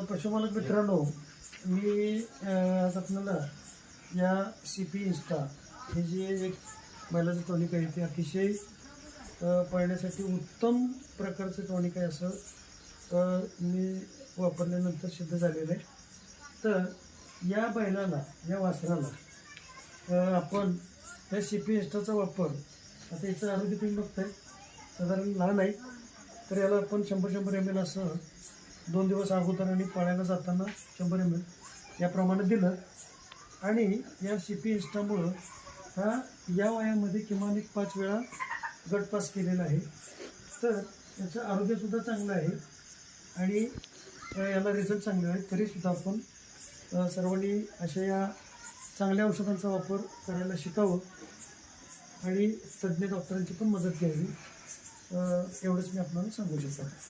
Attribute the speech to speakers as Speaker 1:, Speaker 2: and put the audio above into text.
Speaker 1: पशुमालक पशुपालक मित्रांनो मी आज आपल्याला या सी पी इन्स्टा हे जे एक बैलाचं टॉनिक आहे ते अतिशय पाळण्यासाठी उत्तम प्रकारचं टॉनिक आहे असं मी वापरल्यानंतर सिद्ध झालेलं आहे. तर या बैलाला या वासराला आपण या सी पी इन्स्टाचा वापर आता याचं आरोग्य तुम्ही बघताय साधारण लहान आहे तर याला आपण शंभर शंभर एम एल असं दोन दिवस अगोदर आणि पाळायला जाताना शंभर एम एल याप्रमाणे दिलं. आणि या सी पी इन्स्टामुळं हा या वयामध्ये किमान एक पाच वेळा गटपास केलेला आहे. तर याचं आरोग्यसुद्धा चांगलं आहे. आणि याला रिझल्ट चांगले आहेत. तरीसुद्धा आपण सर्वांनी अशा या चांगल्या औषधांचा वापर करायला शिकावं. आणि तज्ज्ञ डॉक्टरांची पण मदत घ्यावी. एवढंच मी आपल्याला सांगू शकतो.